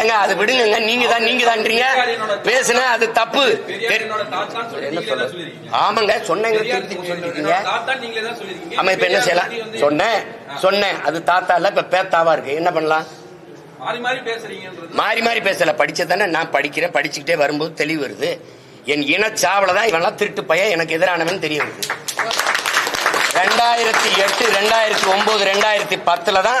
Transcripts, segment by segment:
ஏங்க அது விடுங்க நீங்க தான் நீங்க தான்றீங்க பேசுனா அது தப்பு. ஆமாங்க சொன்னேங்க சொல்லிருக்கீங்க. ஆமா இப்ப என்ன செய்யலாம்? சொன்னேன் சொன்னேன். அது தாத்தா இல்ல இப்ப பேத்தாவா இருக்கு. என்ன பண்ணலாம்? மாறி மாறி பேசல. படிச்சதானே நான் படிக்கிறேன். படிச்சுக்கிட்டே வரும்போது தெளிவு வருது. என் இனச்சாவல தான் இவன்லாம் திருட்டு பையன். எனக்கு எதிரானவன் தெரிய வருது. ரெண்டாயிரத்தி எட்டு ரெண்டாயிரத்தி ஒன்பது ரெண்டாயிரத்தி பத்துல தான்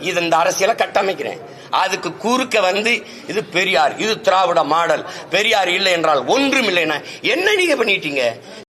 இது இந்த அரசியலை கட்டமைக்கிறேன். அதுக்கு குறுக்க வந்து இது பெரியார் இது திராவிட மாடல். பெரியார் இல்லை என்றால் ஒன்றும் இல்லைன்னா என்ன நீங்க பண்ணிட்டீங்க?